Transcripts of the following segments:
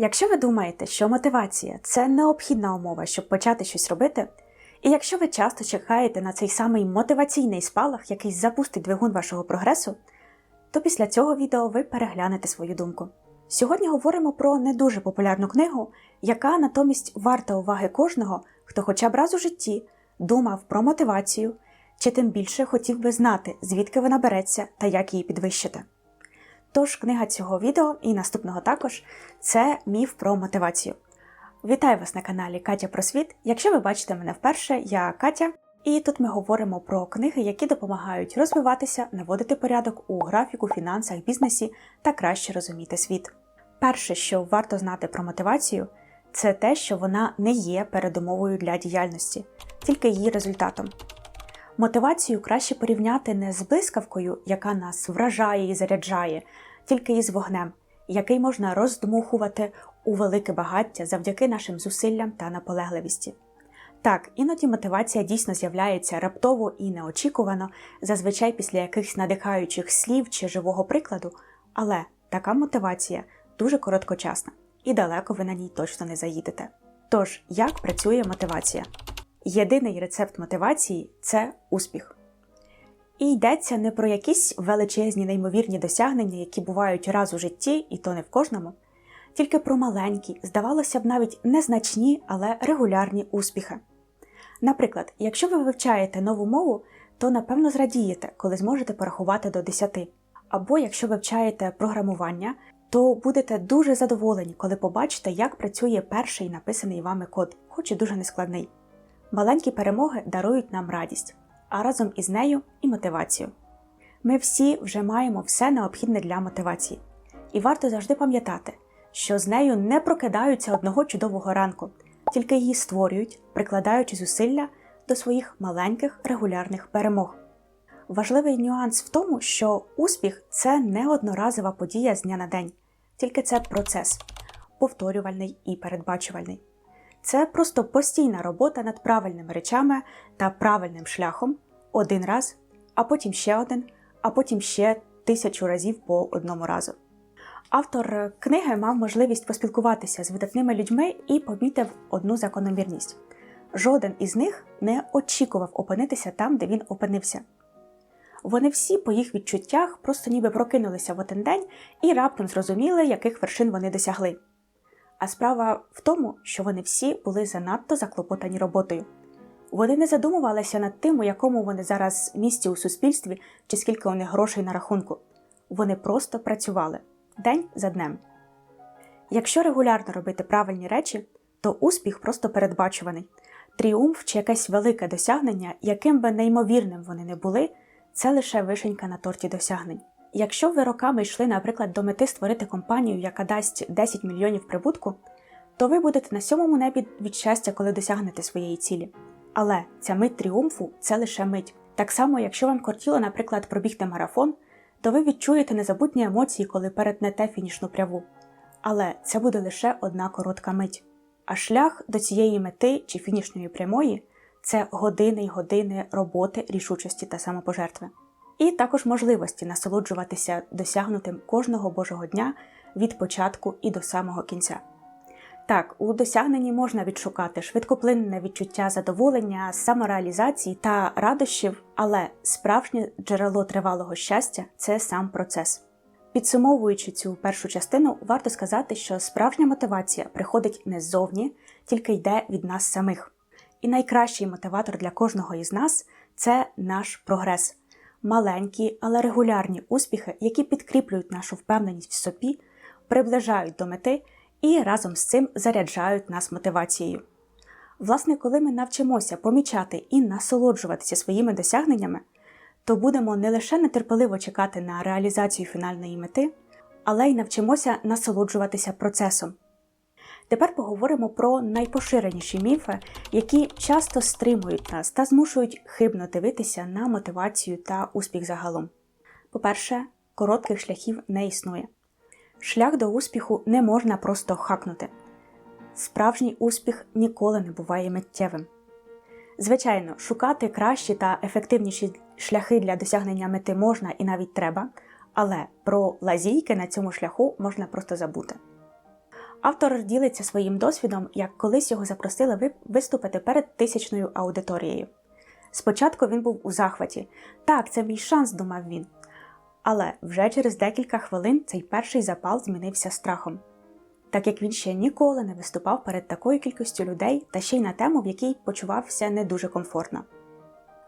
Якщо ви думаєте, що мотивація це необхідна умова, щоб почати щось робити, і якщо ви часто чекаєте на цей самий мотиваційний спалах, який запустить двигун вашого прогресу, то після цього відео ви переглянете свою думку. Сьогодні говоримо про не дуже популярну книгу, яка натомість варта уваги кожного, хто хоча б раз у житті думав про мотивацію, чи тим більше хотів би знати, звідки вона береться та як її підвищити. Тож книга цього відео і наступного також це міф про мотивацію. Вітаю вас на каналі Катя про світ. Якщо ви бачите мене вперше, я Катя, і тут ми говоримо про книги, які допомагають розвиватися, наводити порядок у графіку, фінансах, бізнесі та краще розуміти світ. Перше, що варто знати про мотивацію, це те, що вона не є передумовою для діяльності, тільки її результатом. Мотивацію краще порівняти не з блискавкою, яка нас вражає і заряджає, тільки із вогнем, який можна роздмухувати у велике багаття завдяки нашим зусиллям та наполегливості. Так, іноді мотивація дійсно з'являється раптово і неочікувано, зазвичай після якихось надихаючих слів чи живого прикладу, але така мотивація дуже короткочасна і далеко ви на ній точно не заїдете. Тож, як працює мотивація? Єдиний рецепт мотивації це успіх. І йдеться не про якісь величезні неймовірні досягнення, які бувають раз у житті, і то не в кожному, тільки про маленькі, здавалося б, навіть незначні, але регулярні успіхи. Наприклад, якщо ви вивчаєте нову мову, то напевно зрадієте, коли зможете порахувати до 10. Або якщо вивчаєте програмування, то будете дуже задоволені, коли побачите, як працює перший написаний вами код, хоч і дуже нескладний. Маленькі перемоги дарують нам радість, а разом із нею і мотивацію. Ми всі вже маємо все необхідне для мотивації, і варто завжди пам'ятати, що з нею не прокидаються одного чудового ранку, тільки її створюють, прикладаючи зусилля до своїх маленьких регулярних перемог. Важливий нюанс в тому, що успіх це не одноразова подія з дня на день, тільки це процес, повторювальний і передбачувальний. Це просто постійна робота над правильними речами та правильним шляхом один раз, а потім ще один, а потім ще тисячу разів по одному разу. Автор книги мав можливість поспілкуватися з видатними людьми і помітив одну закономірність: жоден із них не очікував опинитися там, де він опинився. Вони всі, по їх відчуттях, просто ніби прокинулися в один день і раптом зрозуміли, яких вершин вони досягли. А справа в тому, що вони всі були занадто заклопотані роботою. Вони не задумувалися над тим, у якому вони зараз місці у суспільстві чи скільки у них грошей на рахунку. Вони просто працювали день за днем. Якщо регулярно робити правильні речі, то успіх просто передбачуваний. Тріумф чи якесь велике досягнення, яким би неймовірним вони не були, це лише вишенька на торті досягнень. Якщо ви роками йшли, наприклад, до мети створити компанію, яка дасть 10 мільйонів прибутку, то ви будете на сьомому небі від щастя, коли досягнете своєї цілі. Але ця мить тріумфу це лише мить. Так само, якщо вам кортіло, наприклад, пробігти марафон, то ви відчуєте незабутні емоції, коли перетнете фінішну пряву. Але це буде лише одна коротка мить. А шлях до цієї мети чи фінішної прямої це години й години роботи, рішучості та самопожертви. І також можливості насолоджуватися досягнутим кожного божого дня від початку і до самого кінця. Так, у досягненні можна відшукати швидкоплинне відчуття задоволення, самореалізації та радощів, але справжнє джерело тривалого щастя це сам процес. Підсумовуючи цю першу частину, варто сказати, що справжня мотивація приходить не ззовні, тільки йде від нас самих. І найкращий мотиватор для кожного із нас це наш прогрес, маленькі, але регулярні успіхи, які підкріплюють нашу впевненість в собі, приближають до мети і разом з цим заряджають нас мотивацією. Власне, коли ми навчимося помічати і насолоджуватися своїми досягненнями, то будемо не лише нетерпеливо чекати на реалізацію фінальної мети, але й навчимося насолоджуватися процесом. Тепер поговоримо про найпоширеніші міфи, які часто стримують нас та змушують хибно дивитися на мотивацію та успіх загалом. По-перше, коротких шляхів не існує. Шлях до успіху не можна просто хакнути. Справжній успіх ніколи не буває миттєвим. Звичайно, шукати кращі та ефективніші шляхи для досягнення мети можна і навіть треба, але про лазійки на цьому шляху можна просто забути. Автор ділиться своїм досвідом, як колись його запросили виступити перед тисячною аудиторією. Спочатку він був у захваті. Так, це мій шанс, думав він. Але вже через декілька хвилин цей перший запал змінився страхом, так як він ще ніколи не виступав перед такою кількістю людей та ще й на тему, в якій почувався не дуже комфортно.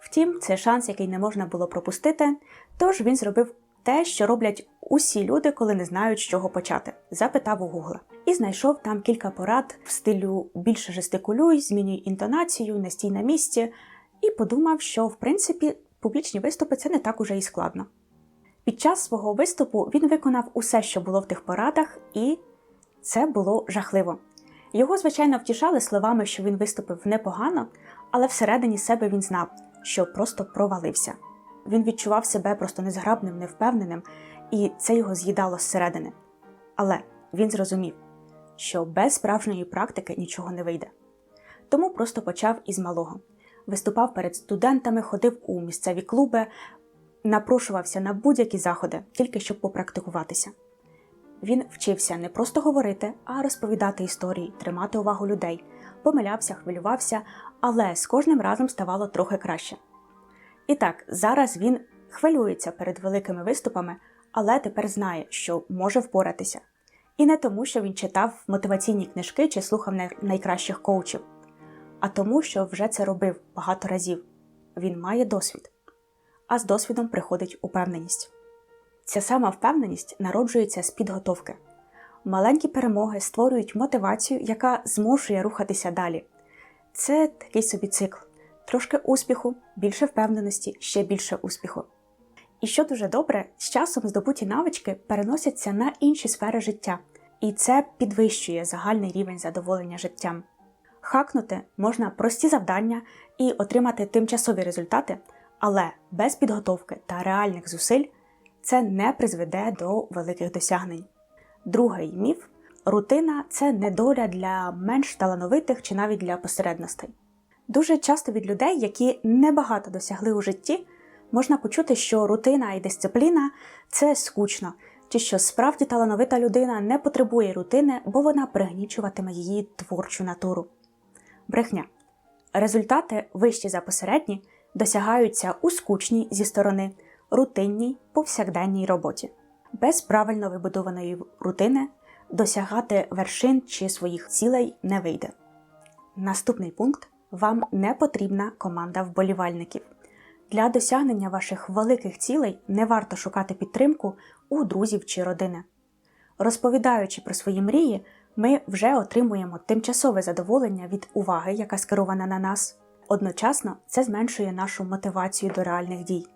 Втім, це шанс, який не можна було пропустити, тож він зробив те, що роблять усі люди, коли не знають, з чого почати, запитав у Гугла. І знайшов там кілька порад в стилю більше жестикулюй, змінюй інтонацію, не стій на місці, і подумав, що в принципі публічні виступи це не так уже і складно. Під час свого виступу він виконав усе, що було в тих порадах, і це було жахливо. Його, звичайно, втішали словами, що він виступив непогано, але всередині себе він знав, що просто провалився. Він відчував себе просто незграбним, невпевненим, і це його з'їдало зсередини. Але він зрозумів, що без справжньої практики нічого не вийде. Тому просто почав із малого. Виступав перед студентами, ходив у місцеві клуби, напрошувався на будь-які заходи, тільки щоб попрактикуватися. Він вчився не просто говорити, а розповідати історії, тримати увагу людей, помилявся, хвилювався, але з кожним разом ставало трохи краще. І так, зараз він хвилюється перед великими виступами, але тепер знає, що може впоратися. І не тому, що він читав мотиваційні книжки чи слухав найкращих коучів, а тому, що вже це робив багато разів. Він має досвід, а з досвідом приходить упевненість. Ця сама впевненість народжується з підготовки. Маленькі перемоги створюють мотивацію, яка змушує рухатися далі. Це такий собі цикл. Трошки успіху, більше впевненості, ще більше успіху. І що дуже добре, з часом здобуті навички переносяться на інші сфери життя, і це підвищує загальний рівень задоволення життям. Хакнути можна прості завдання і отримати тимчасові результати, але без підготовки та реальних зусиль це не призведе до великих досягнень. Другий міф рутина це недоля для менш талановитих чи навіть для посередностей. Дуже часто від людей, які небагато досягли у житті, можна почути, що рутина і дисципліна це скучно, чи що справді талановита людина не потребує рутини, бо вона пригнічуватиме її творчу натуру. Брехня. Результати вищі за посередні досягаються у скучній зі сторони рутинній повсякденній роботі. Без правильно вибудованої рутини досягати вершин чи своїх цілей не вийде. Наступний пункт вам не потрібна команда вболівальників. Для досягнення ваших великих цілей не варто шукати підтримку у друзів чи родини. Розповідаючи про свої мрії, ми вже отримуємо тимчасове задоволення від уваги, яка скерована на нас. Одночасно це зменшує нашу мотивацію до реальних дій.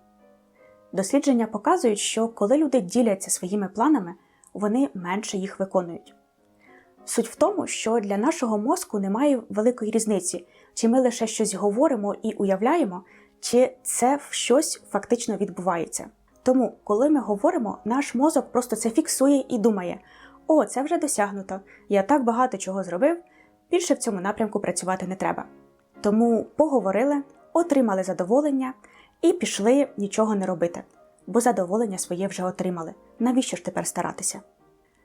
Дослідження показують, що коли люди діляться своїми планами, вони менше їх виконують. Суть в тому, що для нашого мозку немає великої різниці, чи ми лише щось говоримо і уявляємо, чи це щось фактично відбувається. Тому, коли ми говоримо, наш мозок просто це фіксує і думає: о, це вже досягнуто, я так багато чого зробив, більше в цьому напрямку працювати не треба. Тому поговорили, отримали задоволення і пішли нічого не робити, бо задоволення своє вже отримали. Навіщо ж тепер старатися?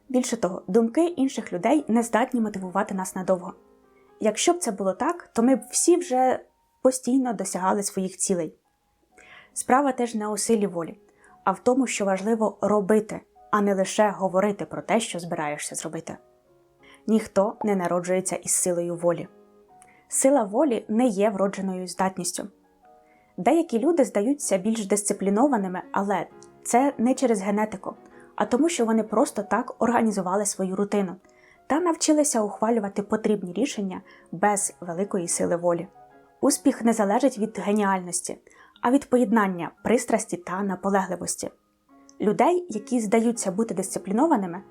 Більше того, думки інших людей не здатні мотивувати нас надовго. Якщо б це було так, то ми б всі вже постійно досягали своїх цілей. Справа теж не у силі волі, а в тому, що важливо робити, а не лише говорити про те, що збираєшся зробити. Ніхто не народжується із силою волі. Сила волі не є вродженою здатністю. Деякі люди здаються більш дисциплінованими, але це не через генетику, а тому, що вони просто так організували свою рутину та навчилися ухвалювати потрібні рішення без великої сили волі. Успіх не залежить від геніальності, а від поєднання пристрасті та наполегливості. Людей, які здаються бути дисциплінованими,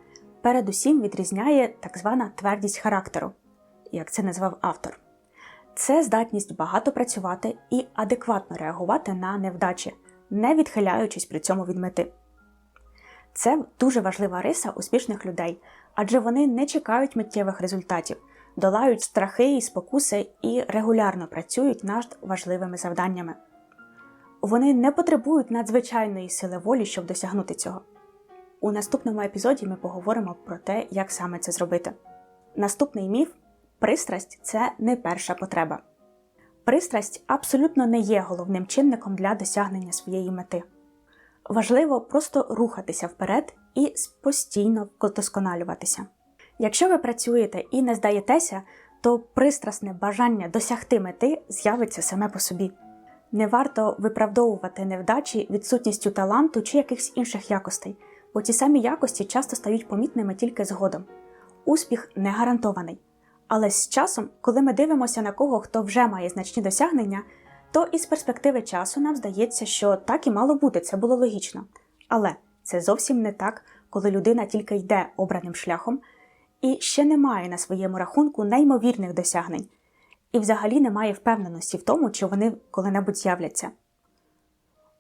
передусім відрізняє так звана твердість характеру, як це назвав автор. Це здатність багато працювати і адекватно реагувати на невдачі, не відхиляючись при цьому від мети. Це дуже важлива риса успішних людей, адже вони не чекають миттєвих результатів, долають страхи і спокуси і регулярно працюють над важливими завданнями. Вони не потребують надзвичайної сили волі, щоб досягнути цього. У наступному епізоді ми поговоримо про те, як саме це зробити. Наступний міф пристрасть це не перша потреба. Пристрасть абсолютно не є головним чинником для досягнення своєї мети. Важливо просто рухатися вперед і постійно вдосконалюватися. Якщо ви працюєте і не здаєтеся, то пристрасне бажання досягти мети з'явиться саме по собі. Не варто виправдовувати невдачі відсутністю таланту чи якихось інших якостей, бо ті самі якості часто стають помітними тільки згодом. Успіх не гарантований. Але з часом, коли ми дивимося на кого, хто вже має значні досягнення, то із перспективи часу нам здається, що так і мало бути, це було логічно. Але це зовсім не так, коли людина тільки йде обраним шляхом і ще не має на своєму рахунку неймовірних досягнень, і взагалі не має впевненості в тому, чи вони коли-небудь з'являться.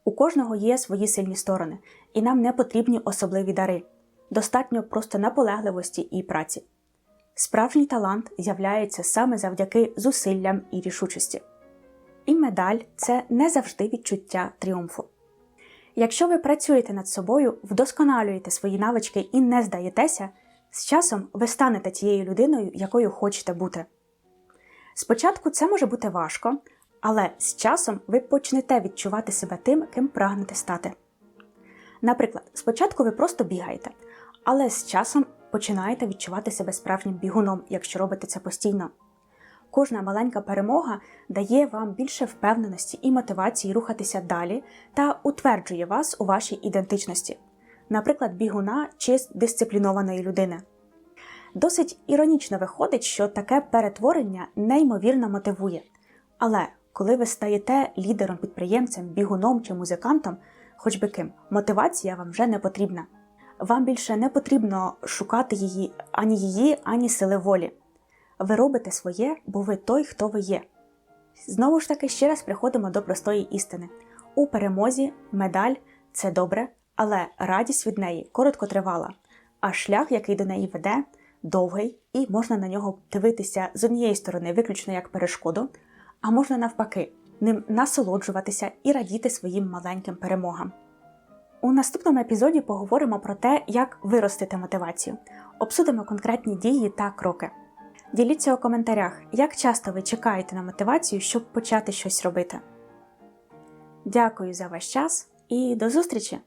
У кожного є свої сильні сторони, і нам не потрібні особливі дари. Достатньо просто наполегливості і праці. Справжній талант з'являється саме завдяки зусиллям і рішучості. І медаль це не завжди відчуття тріумфу. Якщо ви працюєте над собою, вдосконалюєте свої навички і не здаєтеся, з часом ви станете тією людиною, якою хочете бути. Спочатку це може бути важко, але з часом ви почнете відчувати себе тим, ким прагнете стати. Наприклад, спочатку ви просто бігаєте, але з часом починаєте відчувати себе справжнім бігуном, якщо робите це постійно. Кожна маленька перемога дає вам більше впевненості і мотивації рухатися далі та утверджує вас у вашій ідентичності, наприклад, бігуна чи дисциплінованої людини. Досить іронічно виходить, що таке перетворення неймовірно мотивує. Але коли ви стаєте лідером, підприємцем, бігуном чи музикантом, хоч би ким, мотивація вам вже не потрібна. Вам більше не потрібно шукати її ані її, ані сили волі. Ви робите своє, бо ви той, хто ви є. Знову ж таки, ще раз приходимо до простої істини: у перемозі медаль це добре, але радість від неї короткотривала, а шлях, який до неї веде, довгий, і можна на нього дивитися з однієї сторони виключно як перешкоду, а можна навпаки, ним насолоджуватися і радіти своїм маленьким перемогам. У наступному епізоді поговоримо про те, як виростити мотивацію, обсудимо конкретні дії та кроки. Діліться у коментарях, як часто ви чекаєте на мотивацію, щоб почати щось робити. Дякую за ваш час і до зустрічі!